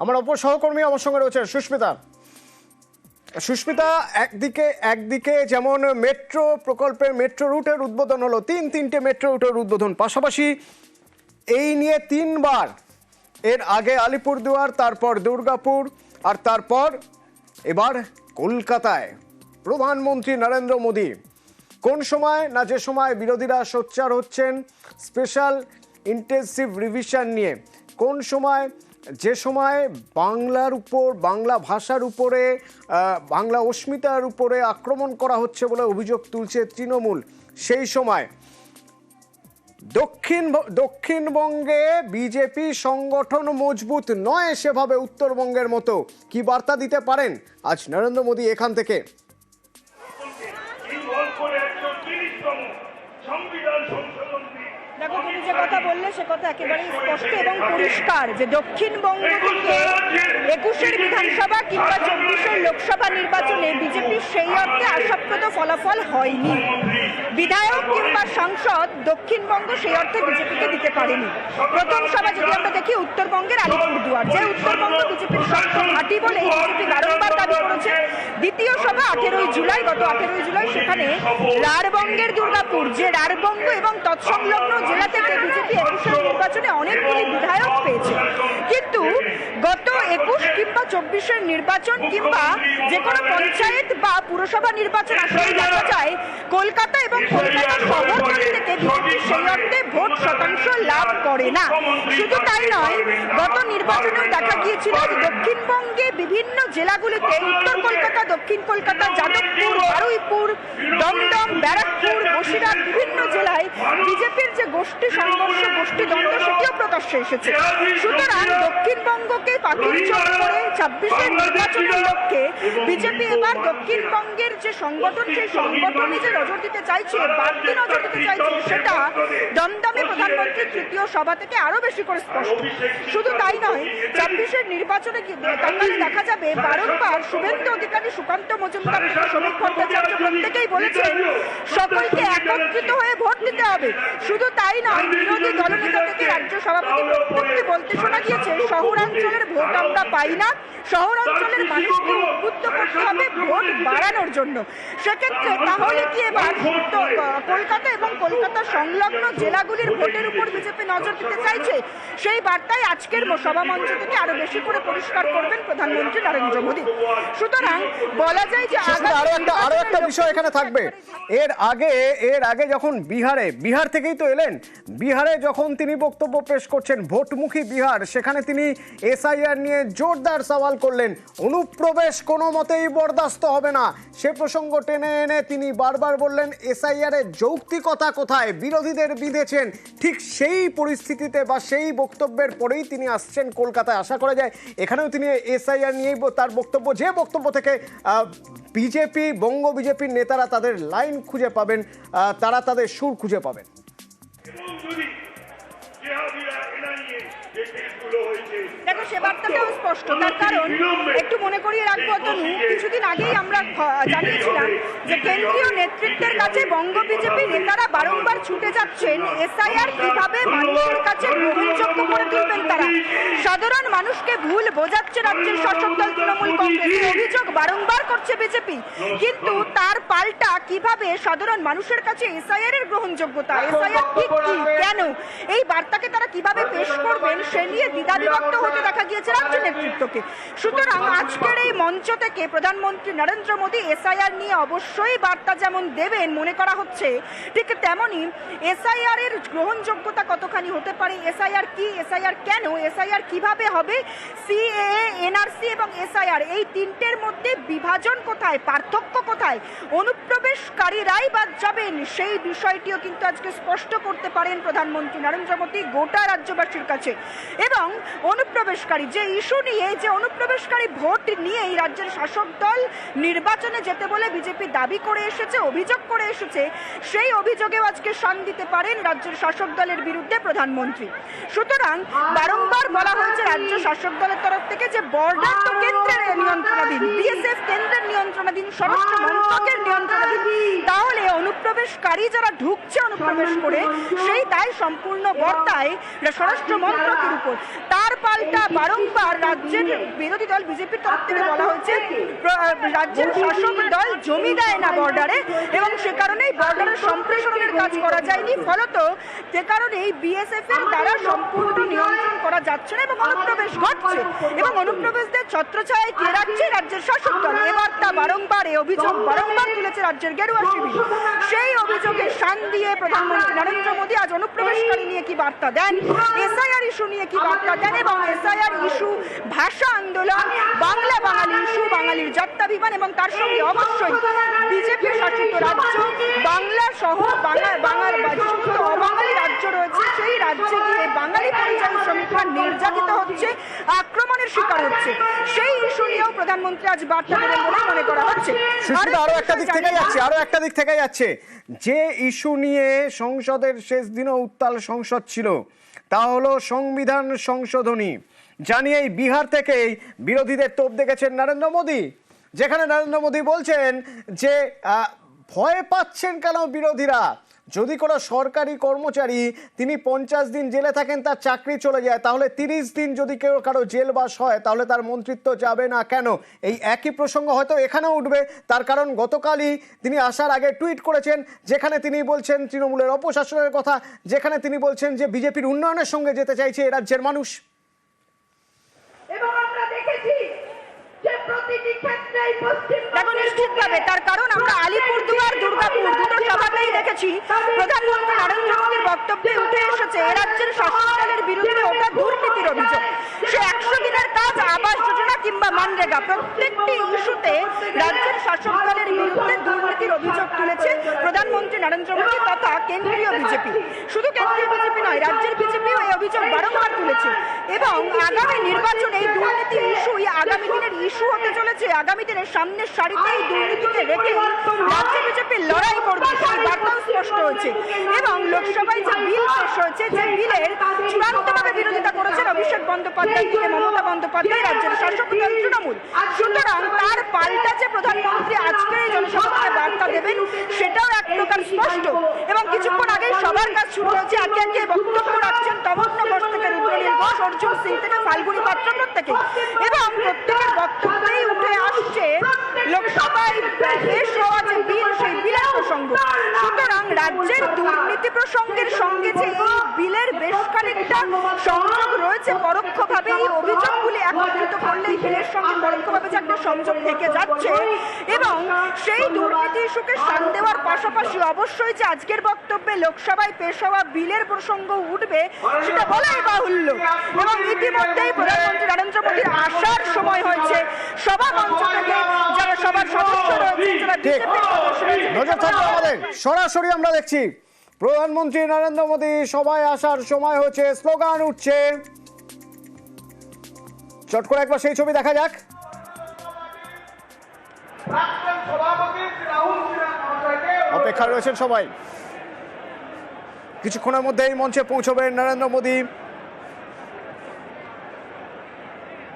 আমার অপর সহকর্মী আমার সঙ্গে রয়েছে সুস্মিতা। সুস্মিতা, একদিকে একদিকে যেমন মেট্রো প্রকল্পের মেট্রো রুটের উদ্বোধন হলো, তিন তিনটে মেট্রো রুটের উদ্বোধন। পাশাপাশি এই নিয়ে তিনবার এর আগে আলিপুরদুয়ার, তারপর দুর্গাপুর আর তারপর এবার কলকাতায়। প্রধানমন্ত্রী নরেন্দ্র মোদী, কোন সময় না যে সময় বিরোধীরা সোচ্চার হচ্ছেন, স্পেশাল ইন্টেন্সিভ রিভিশন নিয়ে, কোন সময় যে সময় বাংলার উপর, বাংলা ভাষার উপরে বাংলা অস্মিতার উপরে আক্রমণ করা হচ্ছে বলে অভিযোগ তুলছে তৃণমূল, সেই সময় দক্ষিণ দক্ষিণবঙ্গে বিজেপি সংগঠন মজবুত নয় সেভাবে উত্তরবঙ্গের মতো। কি বার্তা দিতে পারেন? আজ নরেন্দ্র মোদী এখান থেকে ইনভলভ করে একশো তিরিশতম সংবিধান সংশোধন বিল দেখো তুমি যে কথা বললে সে কথা একেবারেই স্পষ্ট এবং পরিষ্কার যে দক্ষিণবঙ্গ থেকে একুশের বিধানসভা কিংবা চব্বিশের লোকসভা নির্বাচনে বিজেপির সেই অর্থে আশাপ্রদ ফলাফল হয়নি। বিধায়ক কিংবা সাংসদ দক্ষিণবঙ্গ সেই অর্থে বিজেপিকে দিতে পারেনি। প্রথম সভা যদি আমরা দেখি, উত্তরবঙ্গের আলিপুরদুয়ার, যে উত্তরবঙ্গ বিজেপির শক্ত ঘাঁটি বলে বিজেপি বারংবার দাবি করেছে। দ্বিতীয় সভা আঠেরোই জুলাই, গত আঠেরোই জুলাই সেখানে রাঢ়বঙ্গের দুর্গাপুর, যে রাঢ়বঙ্গ এবং তৎসংলগ্ন জেলা থেকে বিজেপি নির্বাচনে অনেকগুলি বিধায়ক পেয়েছে। কিন্তু গত একুশ কিংবা চব্বিশের নির্বাচন কিংবা যে কোনো পঞ্চায়েত বা পুরসভা নির্বাচন আসলে দেখা যায়, কলকাতা এবং কলকাতা থেকে সেই অর্থে ভোট শতাংশ লাভ করে না। শুধু তাই নয়, গত নির্বাচনেও দেখা গিয়েছিল যে দক্ষিণবঙ্গে বিভিন্ন জেলাগুলিতে উত্তর কলকাতা, দক্ষিণ কলকাতা, যাদবপুর, বারুইপুর, দমদম বসিরহাট বিভিন্ন জেলায় বিজেপির যে গোষ্ঠী সংঘর্ষ, গোষ্ঠী দ্বন্দ্ব, সেটিও প্রকাশ্যে এসেছে। সুতরাং দক্ষিণবঙ্গকে পাখির করে ছাব্বিশের নির্বাচনের লক্ষ্যে বিজেপি এবার দক্ষিণবঙ্গের যে সংগঠন, সেই সংগঠনে যে নজর দিতে চাইছে, বাড়তি নজর দিতে চাইছে, সেটা দমদমে প্রধানমন্ত্রীর তৃতীয় সভা থেকে আরও বেশি করে স্পষ্ট। শুধু তাই নয় ছাব্বিশের নির্বাচনে তাকালে দেখা যাবে বারংবার শুভেন্দু অধিকারী, সুকান্ত মজুমদার ভট্টাচার্য প্রত্যেকেই বলেছেন, সকলকে একত্রিত হয়ে ভোট দিতে হবে। শুধু তাই নয় বিরোধী দলনেতা থেকে রাজ্য সভাপতি প্রত্যেককে বলতে শোনা গিয়েছে শহরাঞ্চলের ভোট আমরা পাই না। শহরাঞ্চলের মানুষকে উদ্বুদ্ধ করতে হবে ভোট বাড়ানোর জন্য। সেক্ষেত্রে তাহলে কি এবার কলকাতা এবং কলকাতা সংলগ্ন জেলাগুলির ভোটের উপর বিজেপি নজর দিতে চাইছে? সেই বার্তায় আজকের সভামঞ্চ থেকে আরও বেশি করে পরিষ্কার করবেন প্রধানমন্ত্রী নরেন্দ্র মোদী। সুতরাং বলা যায় যে আরও একটা আরও একটা বিষয় এখানে থাকবে। এর আগে এর আগে যখন বিহারে, বিহার থেকেই তো এলেন, বিহারে যখন তিনি বক্তব্য পেশ করছেন ভোটমুখী বিহার, সেখানে তিনি এসআইআর নিয়ে জোরদার সওয়াল করলেন। অনুপ্রবেশ কোনো মতেই বরদাস্ত হবে না। সে প্রসঙ্গ টেনে এনে তিনি বারবার বললেন, এসআইআর এর যৌক্তিকতা কোথায়? বিরোধীদের বিঁধেছেন। ঠিক সেই পরিস্থিতিতে বা সেই বক্তব্যের পরেই তিনি আসছেন কলকাতায়। আশা করা যায় এখানেও তিনি এসআইআর নিয়েই তার বক্তব্য, যে বক্তব্য থেকে বিজেপি, বঙ্গ বিজেপির নেতারা তাদের লাইন খুঁজে পাবেন তারা তাদের সুর খুঁজে পাবেন। দেখো সে বার্তাটাও স্পষ্ট। তার কারণ একটু মনে করিয়ে রাখব তনু কিছুদিন আগেই আমরা জানিয়েছিলাম যে কেন্দ্রীয় নেতৃত্বের কাছে বঙ্গ বিজেপি নেতারা বারংবার ছুটে যাচ্ছেন এসআইআর কীভাবে মানুষের কাছে গ্রহণযোগ্য করে তুলবেন তারা? সাধারণ মানুষকে ভুল বোঝাচ্ছে রাজ্যের শাসক দল তৃণমূল কংগ্রেস অভিযোগ বারংবার করছে বিজেপি। কিন্তু তার পাল্টা কীভাবে সাধারণ মানুষের কাছে এসআইআর এর গ্রহণযোগ্যতা? এসআইআর ঠিক কি? কেন? এই বার্তাকে তারা কীভাবে পেশ করবেন সে নিয়ে দ্বিধাবিভক্ত হতে দেখা গিয়েছে রাজ্য নেতৃত্বকে। সুতরাং আজকের এই মঞ্চ থেকে প্রধানমন্ত্রী নরেন্দ্র মোদী এসআইআর নিয়ে অবশ্যই বার্তা যেমন দেবেন মনে করা হচ্ছে, ঠিক তেমনই এসআইআর এর গ্রহণযোগ্যতা কতখানি হতে পারে, এসআইআর কি, এসআইআর কেন, এসআইআর কীভাবে হবে সিএএ এনআরসি এবং এসআইআর, এই তিনটের মধ্যে বিভাজন কোথায়, পার্থক্য কোথায়? অনুপ্রবেশকারীরাই বাদ যাবেন, সেই বিষয়টিও কিন্তু আজকে স্পষ্ট করতে পারেন প্রধানমন্ত্রী নরেন্দ্র মোদী গোটা রাজ্যবাসীর কাছে। এবং অনুপ্রবেশকারী, যে ইস্যু নিয়ে, যে অনুপ্রবেশকারী ভোট নিয়ে এই রাজ্যের শাসক দল নির্বাচনে যেতে বলে বিজেপি দাবি করে এসেছে, অভিযোগ করে এসেছে, সেই অভিযোগেও আজকে শান দিতে পারেন রাজ্যের শাসক দলের বিরুদ্ধে প্রধানমন্ত্রী। সুতরাং বারংবার বলা হয়েছে, রাজ্য শাসক দলের তরফ থেকে যে বর্ডার তো কেন্দ্রে রাজ্যের নিয়ন্ত্রণাধীন বিএসএফ কেন্দ্রের নিয়ন্ত্রণাধীন স্বরাষ্ট্র মন্ত্রকের নিয়ন্ত্রণাধীন। তাহলে অনুপ্রবেশকারী যারা ঢুকছে অনুপ্রবেশ করে সেই দায় সম্পূর্ণ বর্তায় স্বরাষ্ট্র মন্ত্রকের উপর। তার পাল্টা বারংবার রাজ্যের বিরোধী দল বিজেপির তরফ থেকে বলা হয়েছে রাজ্যের শাসক দল জমি দেয় না বর্ডারে এবং সে কারণেই বর্ডারের সম্প্রসারণের কাজ করা যায়নি। ফলত যে কারণে এই বিএসএফ এর দ্বারা সম্পূর্ণ নিয়ন্ত্রণ করা যাচ্ছে না এবং অনুপ্রবেশ ঘটছে। এবং অনুপ্রবেশদের ছত্রছায় কে রাখছে রাজ্যের শাসক দল। এবার তা বারংবার এই অভিযোগ বারংবার তুলেছে রাজ্যের গেরুয়া শিবির। সেই অভিযোগে শান দিয়ে প্রধানমন্ত্রী নরেন্দ্র মোদী আজ অনুপ্রবেশকারী নিয়ে কি বার্তা দেন? এসআইআর ইস্যু নিয়ে কি বার্তা দেন? এবং এসআইআর ইস্যু ভাষা আন্দোলন, বাংলা বাঙালি ইস্যু, বাঙালির যাত্রাভিমান এবং তার সঙ্গে অবশ্যই বিজেপি শাসিত রাজ্য বাংলা সহ বাংলা বাঙাল বা যে সমস্ত অবাঙালি রাজ্য রয়েছে সেই রাজ্যে গিয়ে বাঙালি পরিযায়ী শ্রমিকরা নির্যাতিত হচ্ছে আক্রমণের শিকার হচ্ছে। সেই ইস্যু নিয়েও প্রধানমন্ত্রী আজ বার্তা দেবেন বলে মনে করা হচ্ছে। আরও একটা দিক থেকে যাচ্ছে আরও একটা দিক থেকে যাচ্ছে। যে ইস্যু নিয়ে সংসদের শেষ দিনও উত্তাল সংসদ ছিল তা হলো সংবিধান সংশোধনী। জানিয়েই বিহার থেকেই বিরোধীদের তোপ দেখেছেন নরেন্দ্র মোদী। যেখানে নরেন্দ্র মোদী বলছেন যে ভয় পাচ্ছেন কেন বিরোধীরা? যদি কোনো সরকারি কর্মচারী তিনি পঞ্চাশ দিন জেলে থাকেন, তার চাকরি চলে যায়, তাহলে তিরিশ দিন যদি কেউ কারও জেলবাস হয়, তাহলে তার মন্ত্রিত্ব যাবে না কেন? এই একই প্রসঙ্গ হয়তো এখানেও উঠবে। তার কারণ গতকালই তিনি আসার আগে টুইট করেছেন, যেখানে তিনি বলছেন তৃণমূলের অপশাসনের কথা, যেখানে তিনি বলছেন যে বিজেপির উন্নয়নের সঙ্গে যেতে চাইছে এ রাজ্যের মানুষ এবং আমরা দেখেছি যে প্রতিটি ক্ষেত্রেই পশ্চিম দেখো নিশ্চিতভাবে তার কারণ আমরা আলিপুরদুয়ার দুর্গাপুর দুটো সভাতেই দেখেছি প্রধানমন্ত্রী নরেন্দ্র মোদীর বক্তব্যে উঠে এসেছে এ রাজ্যের শাসনকালের বিরুদ্ধে ওটা দুর্নীতির অভিযোগ সে একশো দিনের কাজ আবাস যোজনা কিংবা মানরেগা প্রত্যেকটি ইস্যুতে রাজ্যের শাসক বিরুদ্ধে দুর্নীতির অভিযোগ তুলেছে প্রধানমন্ত্রী নরেন্দ্র মোদী তথা কেন্দ্রীয় বিজেপি। শুধু কেন্দ্রীয় বিজেপি নয়, রাজ্যের বিজেপিও এই অভিযোগ বারংবার তুলেছে। এবং আগামী নির্বাচনে এই দুর্নীতি ইস্যুই আগামী দিনের ইস্যু হতে চলেছে। আগামী দিনের সামনের সারিতে এই দুর্নীতিকে রেখে রাজ্য বিজেপি লড়াই করবে সেই বার্তাও স্পষ্ট হয়েছে। এবং লোকসভায় যে বিল শেষ হয়েছে, যে বিলের চূড়ান্তভাবে বিরোধিতা করেছেন অভিষেক বন্দ্যোপাধ্যায় থেকে মমতা বন্দ্যোপাধ্যায় রাজ্যের শাসক দল তৃণমূল। সুতরাং তার পাল্টা যে প্রধানমন্ত্রী আজকে এই জনসভায় বার্তা দেবেন সেটাও এক প্রকার স্পষ্ট। এবং কিছুক্ষণ আগে সবার কাজ শুরু হয়েছে একে একে বক্তব্য রাখছেন তমগ্ন ঘোষ থেকে রুদ্রনীল ঘোষ অর্জুন সিং থেকে ফাল্গুনী পাত্র প্রত্যেকে। এবং প্রত্যেকের বক্তব্যেই উঠে আসছে লোকসভায় পেশ হওয়া যে বিল সেই বিলের প্রসঙ্গ। সুতরাং রাজ্যের দুর্নীতি প্রসঙ্গের সঙ্গে যে বেশ খানিকটা সংযোগ রয়েছে পরোক্ষভাবে এই অভিযোগগুলি একত্রিত করলে বিলের সঙ্গে পরোক্ষভাবে যে একটা সংযোগ থেকে যাচ্ছে এবং সেই দুর্নীতি ইস্যুকে শান দেওয়ার পাশাপাশি অবশ্যই যে আজকের বক্তব্যে লোকসভায় পেশ হওয়া বিলের প্রসঙ্গ উঠবে সেটা বলাই বাহুল্য। এবং ইতিমধ্যেই প্রধানমন্ত্রী নরেন্দ্র মোদীর আসার সময় হয়েছে। সভা মঞ্চ থেকে যারা সবার সদস্য রয়েছেন যারা বিজেপির সরাসরি আমরা দেখছি। প্রধানমন্ত্রী নরেন্দ্র মোদী সবাই আসার সময় হচ্ছে স্লোগান উঠছে। চট করে একবার সেই ছবি দেখা যাক। অপেক্ষা রয়েছেন সবাই। কিছুক্ষণের মধ্যে এই মঞ্চে পৌঁছবেন নরেন্দ্র মোদী।